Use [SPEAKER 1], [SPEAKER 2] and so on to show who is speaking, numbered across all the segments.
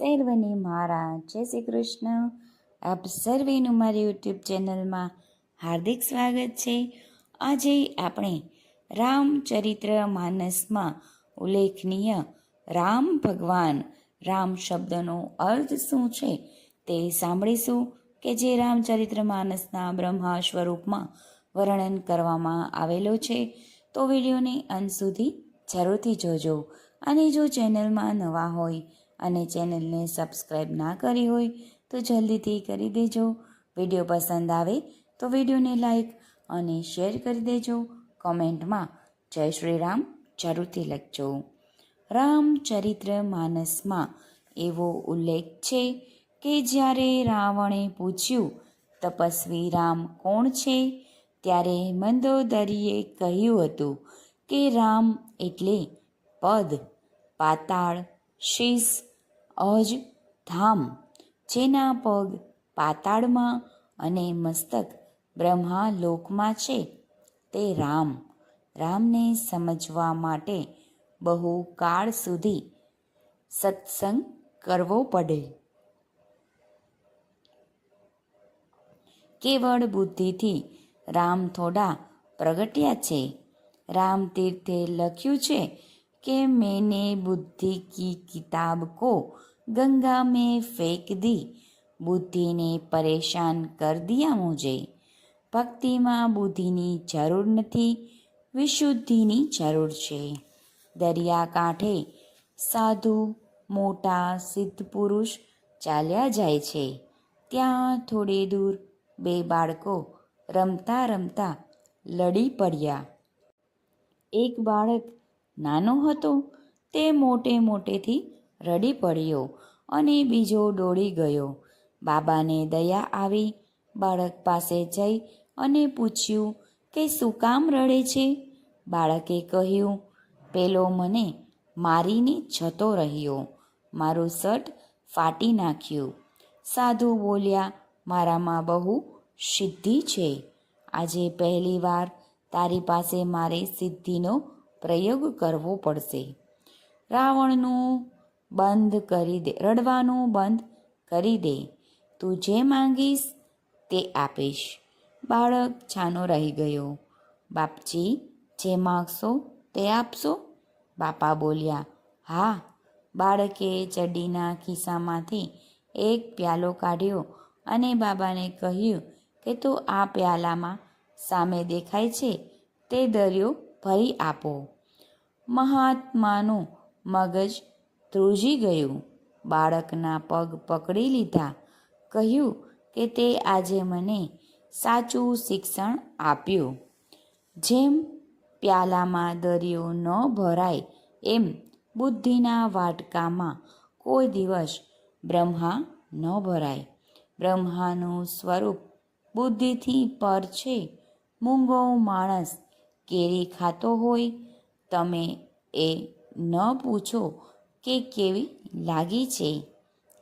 [SPEAKER 1] સર્વને મારા. જય શ્રી કૃષ્ણ. આપ સર્વેનું મારી યુટ્યુબ ચેનલમાં હાર્દિક સ્વાગત છે. આજે આપણે રામચરિત્ર માનસમાં ઉલ્લેખનીય રામ ભગવાન, રામ શબ્દનો અર્થ શું છે તે સાંભળીશું કે જે રામચરિત્ર માનસના બ્રહ્મા સ્વરૂપમાં વર્ણન કરવામાં આવેલો છે. તો વિડીયોને અંત સુધી જરૂરથી જોજો અને જો ચેનલમાં નવા હોય અને ચેનલને સબસ્ક્રાઈબ ના કરી હોય તો જલ્દીથી કરી દેજો. વીડિયો પસંદ આવે તો વિડીયોને લાઈક અને શેર કરી દેજો. કોમેન્ટમાં જય શ્રી રામ જરૂરથી લખજો. રામચરિત્ર માનસમાં એવો ઉલ્લેખ છે કે જ્યારે રાવણે પૂછ્યું, તપસ્વી રામ કોણ છે? ત્યારે મંદોદરીએ કહ્યું હતું કે રામ એટલે પદ, પાતાળ, શીશ અજ ધામ, જેના પગ પાતાળમાં અને મસ્તક બ્રહ્મા લોકમાં છે, તે રામ. રામને સમજવા માટે બહુ કાળ સુધી સત્સંગ કરવો પડે. કેવળ બુદ્ધિથી રામ થોડા પ્રગટ્યા છે. રામ તીર્થે લખ્યું છે કે મેને બુદ્ધિ કી કિતાબ કો ગંગા મેં ફેંક દી. બુદ્ધિને પરેશાન કર દિયા મુજે. ભક્તિમાં બુદ્ધિની જરૂર નથી, વિશુદ્ધિની જરૂર છે. દરિયા કાંઠે સાધુ, મોટા સિદ્ધ પુરુષ ચાલ્યા જાય છે. ત્યાં થોડે દૂર બે બાળકો રમતા રમતા લડી પડ્યા. એક બાળક નાનો હતો, તે મોટે મોટેથી રડી પડ્યો અને બીજો દોડી ગયો. બાબાને દયા આવી, બાળક પાસે જઈ અને પૂછ્યું કે શું કામ રડે છે? બાળકે કહ્યું, પેલો મને મારીને જતો રહ્યો, મારું શર્ટ ફાટી નાખ્યું. સાધુ બોલ્યા, મારામાં બહુ સિદ્ધિ છે. આજે પહેલીવાર તારી પાસે મારે સિદ્ધિનો પ્રયોગ કરવો પડશે. રાવણનું બંધ કરી દે, રડવાનું બંધ કરી દે. તું જે માંગીશ તે આપીશ. બાળક છાનો રહી ગયો. બાપજી, જે માગશો તે આપશો? બાપા બોલ્યા, હા. બાળકે ચડ્ડીના ખિસ્સામાંથી એક પ્યાલો કાઢ્યો અને બાબાને કહ્યું કે, તું આ પ્યાલામાં સામે દેખાય છે. તે દરિયો ભરી આપો. મહાત્માનું મગજ ધ્રુજી ગયું. બાળકના પગ પકડી લીધા. કહ્યું કે તે આજે મને સાચું શિક્ષણ આપ્યું. જેમ પ્યાલામાં દરિયો ન ભરાય, એમ બુદ્ધિના વાટકામાં કોઈ દિવસ બ્રહ્મા ન ભરાય. બ્રહ્માનું સ્વરૂપ બુદ્ધિથી પર છે. મૂંગો માણસ કેરી ખાતો હોય, તમે એ ન પૂછો કે કેવી લાગી છે.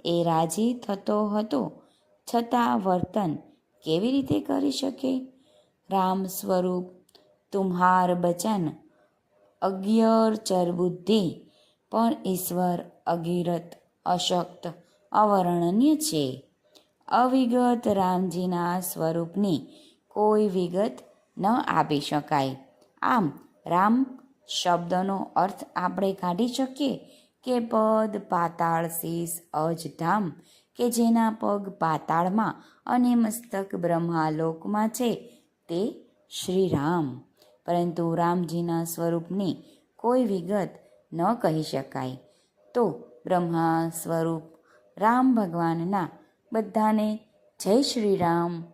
[SPEAKER 1] એ રાજી થતો હતો, છતાં વર્તન કેવી રીતે કરી શકે? રામ સ્વરૂપ, તુમ્હાર બચન અજ્ઞર ચર બુદ્ધિ પણ ઈશ્વર અગિરત, અશક્ત, અવર્ણન્ય છે. અવિગત રામજીના સ્વરૂપની કોઈ વિગત ન આપી શકાય. આમ રામ શબ્દનો અર્થ આપણે કાઢી શકીએ કે પદ, પાતાળ અજ, ધામ કે જેના પગ પાતાળમાં અને મસ્તક બ્રહ્માલોકમાં છે તે શ્રી રામ. પરંતુ રામજીના સ્વરૂપની કોઈ વિગત ન કહી શકાય. તો બ્રહ્મા સ્વરૂપ રામ ભગવાનના બધાને જય શ્રી રામ.